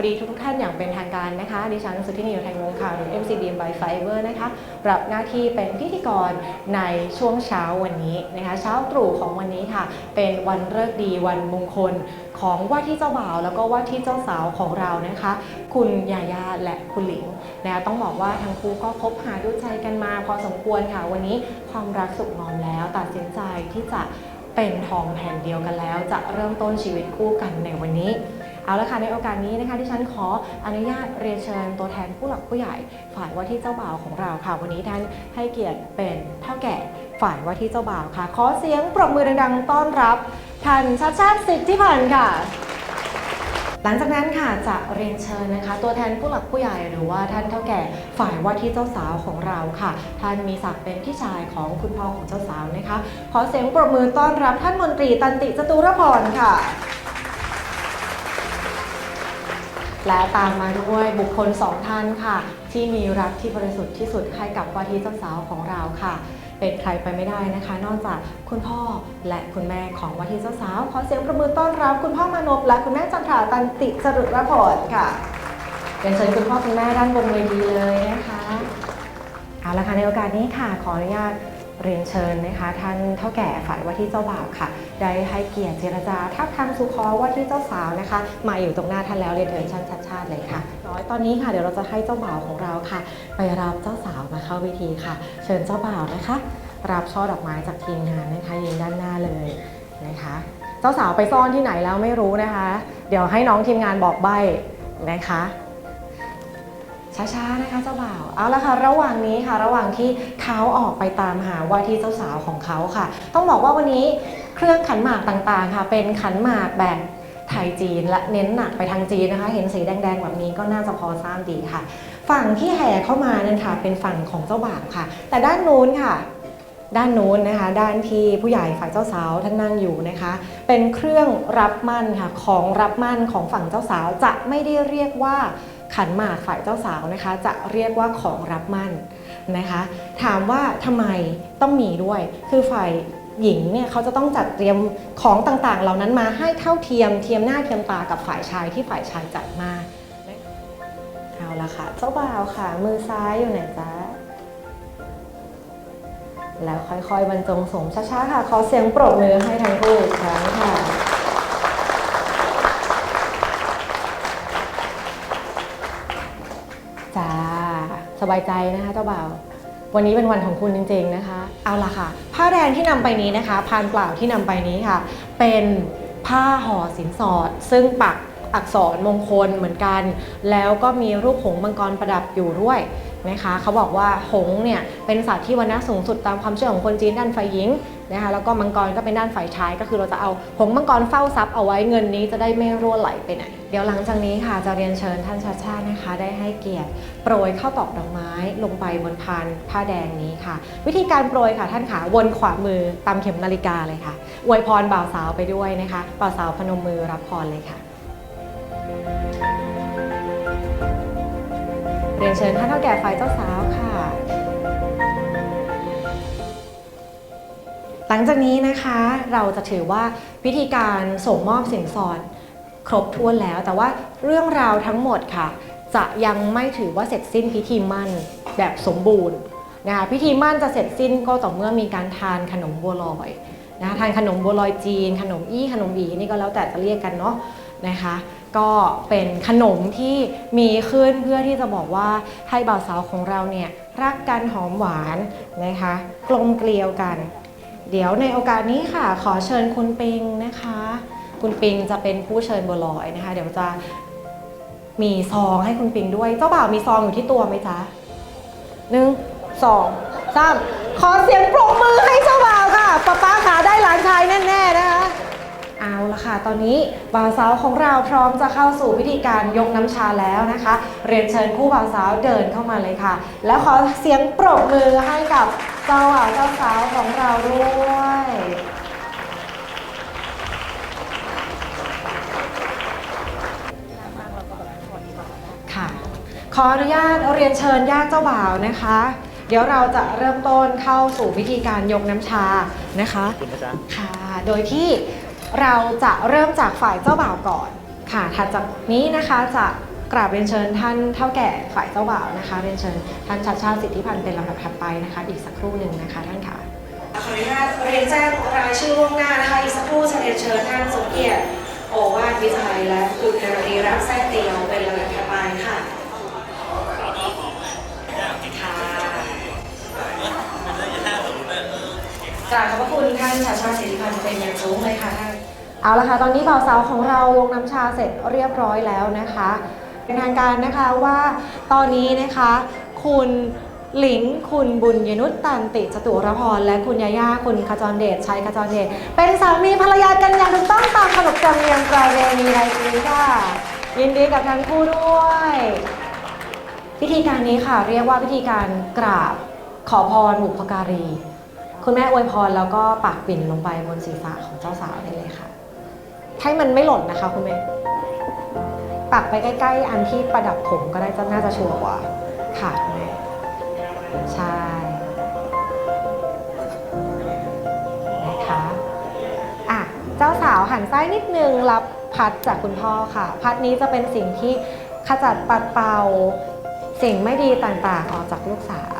วัสดีทุกท่านอย่างเป็นทางการนะคะ ดิฉันสุทธินีโยไทยวงศ์ค่ะหรือ MCDM by Fiber นะคะรับหน้าที่เป็นพิธีกรในช่วงเช้าวันนี้นะคะ เช้าตรู่ของวันนี้ค่ะ เป็นวันเลิกดีวันมงคลของว่าที่เจ้าบ่าว แล้วก็ว่าที่เจ้าสาวของเรานะคะ คุณยายาและคุณหลิงนะะต้องบอกว่าทั้งคู่ก็คบหาดูใจกันมา พอสมควรค่ะ วันนี้ความรักสุขงอมแล้ว ตัดสินใจที่จะเป็นทองแผ่นเดียวกันแล้ว จะเริ่มต้นชีวิตคู่กันในวันนี้ เอาละค่ะในโอกาสนี้นะคะที่ฉันขออนุญาตเรียนเชิญตัวแทนผู้หลักผู้ใหญ่ ฝ่ายว่าที่เจ้าบ่าวของเราค่ะ วันนี้ท่านให้เกียรติเป็นเท่าแก่ฝ่ายว่าที่เจ้าบ่าวค่ะ ขอเสียงปรบมือดังๆต้อนรับท่านชัดชาติสิทธิพันธ์ค่ะ หลังจากนั้นค่ะจะเรียนเชิญนะคะ ตัวแทนผู้หลักผู้ใหญ่หรือว่าท่านเท่าแก่ฝ่ายว่าที่เจ้าสาวของเราค่ะ ท่านมีศักดิ์เป็นพี่ชายของคุณพ่อของเจ้าสาวนะคะ ขอเสียงปรบมือต้อนรับท่านมนตรีตันติจตุรพรค่ะ และตามมาด้วยบุคคลสองท่านค่ะ ที่มีรักที่บริสุทธิ์ที่สุดให้กับว่าที่เจ้าสาวของเราค่ะ เป็นใครไปไม่ได้นะคะ นอกจากคุณพ่อและคุณแม่ของว่าที่เจ้าสาวขอเสียงประมือต้อนรับ คุณพ่อมานพและคุณแม่จันทราตันติจรุรพรค่ะเรียนเชิญคุณพ่อคุณแม่ด้านบนเวทีเลยนะคะเอาละค่ะในโอกาสนี้ค่ะขออนุญาต เรียนเชิญนะคะท่านเท่าแก่ฝ่ายว่าที่เจ้าบ่าวค่ะ ได้ให้เกียรติเจรจาทับทางสู่ขอว่าที่เจ้าสาวนะคะ มาอยู่ตรงหน้าท่านแล้วเรียนเชิญชันชัดชาติเลยค่ะร้อยตอนนี้ค่ะเดี๋ยวเราจะให้เจ้าบ่าวของเราค่ะ ไปรับเจ้าสาวมาเข้าเวทีค่ะ เชิญเจ้าบ่าวนะคะ รับช่อดอกไม้จากทีมงานนะคะยืนด้านหน้าเลยนะคะ เจ้าสาวไปซ่อนที่ไหนแล้วไม่รู้นะคะ เดี๋ยวให้น้องทีมงานบอกใบ้นะคะ ช้าๆนะคะเจ้าบ่าวเอาละค่ะ ระหว่างนี้ค่ะ ระหว่างที่เขาออกไปตามหาว่าที่เจ้าสาวของเขาค่ะ ต้องบอกว่าวันนี้เครื่องขันหมากต่างๆค่ะ เป็นขันหมากแบบไทยจีนและเน้นหนักไปทางจีนนะคะ เห็นสีแดงๆแบบนี้ก็น่าจะพอทราบดีค่ะ ฝั่งที่แห่เข้ามานั่นค่ะ เป็นฝั่งของเจ้าบ่าวค่ะ แต่ด้านนู้นค่ะด้านนู้นนะคะ ด้านที่ผู้ใหญ่ฝ่ายเจ้าสาวท่านนั่งอยู่นะคะ เป็นเครื่องรับมั่นค่ะของรับมั่นของฝั่งเจ้าสาวจะไม่ได้เรียกว่า ขันหมากฝ่ายเจ้าสาวนะคะ จะเรียกว่าของรับมั่นนะคะ ถามว่าทำไมต้องมีด้วย คือฝ่ายหญิงเนี่ยเขาจะต้องจัดเตรียมของต่างๆ เหล่านั้นมาให้เท่าเทียมเทียมหน้าเทียมตากับฝ่ายชายที่ฝ่ายชายจัดมาเอาละค่ะ เจ้าบ่าวค่ะ มือซ้ายอยู่ไหนจ๊ะแล้วค่อยๆบรรจงสมช้าๆค่ะ ขอเสียงปรบมือให้ทั้งคู่อีกครั้งค่ะ จ้าสบายใจนะคะเจ้าบ่าววันนี้เป็นวันของคุณจริงๆนะคะ เอาล่ะค่ะ ผ้าแดงที่นำไปนี้นะคะพานเปล่าที่นำไปนี้ค่ะ เป็นผ้าห่อสินสอด ซึ่งปัก อักษรมงคลเหมือนกัน แล้วก็มีรูปหงมังกรประดับอยู่ด้วยนะคะเขาบอกว่าหงเนี่ยเป็นสัตว์ที่วันนะสูงสุดตามความเชื่อของคนจีนด้านฝ่ายหญิงนะคะแล้วก็มังกรก็เป็นด้านฝ่ายชาย ก็คือเราจะเอาหงมังกรเฝ้าทรัพย์เอาไว้เงินนี้จะได้ไม่รั่วไหลไปไหน เดี๋ยวหลังจากนี้ค่ะจะเรียนเชิญท่านชาติชาตินะคะ ได้ให้เกียรติโปรยข้าวตอกดอกไม้ลงไปบนพานผ้าแดงนี้ค่ะ วิธีการโปรยค่ะท่านขาวนขวามือตามเข็มนาฬิกาเลยค่ะอวยพรบ่าวสาวไปด้วยนะคะบ่าวสาวพนมมือรับพรเลยค่ะ เรียนเชิญท่านเท่าแก่ฝ่ายเจ้าสาวค่ะ หลังจากนี้นะคะเราจะถือว่าพิธีการส่งมอบสินสอดครบถ้วนแล้ว แต่ว่าเรื่องราวทั้งหมดค่ะ จะยังไม่ถือว่าเสร็จสิ้นพิธีมั่นแบบสมบูรณ์นะคะพิธีมั่นจะเสร็จสิ้นก็ต่อเมื่อมีการทานขนมบัวลอยนะคะทานขนมบัวลอยจีน ขนมอี้ขนมอีนี่ก็แล้วแต่จะเรียกกันเนาะ นะคะ ก็เป็นขนมที่มีขึ้นเพื่อที่จะบอกว่าให้บ่าวสาวของเราเนี่ยรักกันหอมหวานนะคะกลมเกลียวกัน เดี๋ยวในโอกาสนี้ค่ะ ขอเชิญคุณปิงนะคะ คุณปิงจะเป็นผู้เชิญบัวลอยนะคะ เดี๋ยวจะมีซองให้คุณปิงด้วย เจ้าบ่าวมีซองอยู่ที่ตัวไหมจ๊ะหนึ่งสองสามขอเสียงปรบมือให้เจ้าบ่าวค่ะป้าป้าขาได้หลานชายแน่ๆนะคะ เอาละค่ะ ตอนนี้บ่าวสาวของเราพร้อมจะเข้าสู่พิธีการยกน้ำชาแล้วนะคะ เรียนเชิญคู่บ่าวสาวเดินเข้ามาเลยค่ะ แล้วขอเสียงปรบมือให้กับเจ้าบ่าวเจ้าสาวของเราด้วยค่ะ ขออนุญาตเรียนเชิญญาติเจ้าบ่าวนะคะ เดี๋ยวเราจะเริ่มต้นเข้าสู่พิธีการยกน้ำชานะคะคุณนะจ๊ะค่ะ โดยที่ เราจะเริ่มจากฝ่ายเจ้าบ่าวก่อนค่ะถัดจากนี้นะคะจะกราบเรียนเชิญท่านเท่าแก่ฝ่ายเจ้าบ่าวนะคะ เรียนเชิญท่านชัดชาติสิทธิพันธ์เป็นลำดับถัดไปนะคะ อีกสักครู่หนึ่งนะคะท่านค่ะขออนุญาตเรียนแจ้งรายชื่อล่วงหน้านะคะอีกสักครู่จะเรียนเชิญท่านสมเกียรติโอวาทวิจัยและคุณนรีรักษ์แท้เตียวเป็นลำดับถัดไปค่ะค่ะกราบขอบพระคุณท่านชาชาติสิทธิพันธ์เป็นอย่างสูงเลยค่ะท่าน เอาละค่ะ ตอนนี้บ่าวสาวของเราลงน้ำชาเสร็จเรียบร้อยแล้วนะคะ เป็นทางการนะคะว่าตอนนี้นะคะ คุณหลินคุณบุญยนุตตันติจตุรพร และคุณยาย่า คุณขจรเดชชัยขจรเดช เป็นสามีภรรยากันอย่างถูกต้องตามขนบธรรมเนียมประเพณีไทยนี้ค่ะ ยินดีกับทั้งคู่ด้วย พิธีการนี้ค่ะ เรียกว่าพิธีการกราบขอพรบุพการี คุณแม่อวยพรแล้วก็ปักปิ่นลงไปบนศีรษะของเจ้าสาวได้เลยค่ะ ให้มันไม่หล่นนะคะคุณแม่ปักไปใกล้ ๆ อันที่ประดับผมก็ได้จะน่าจะชัวร์กว่าค่ะคุณแม่ใช่นะคะอะเจ้าสาวหันซ้ายนิดนึงรับพัดจากคุณพ่อค่ะ พัดนี้จะเป็นสิ่งที่ขจัดปัดเป่าสิ่งไม่ดีต่างๆ ออกจากลูกสาว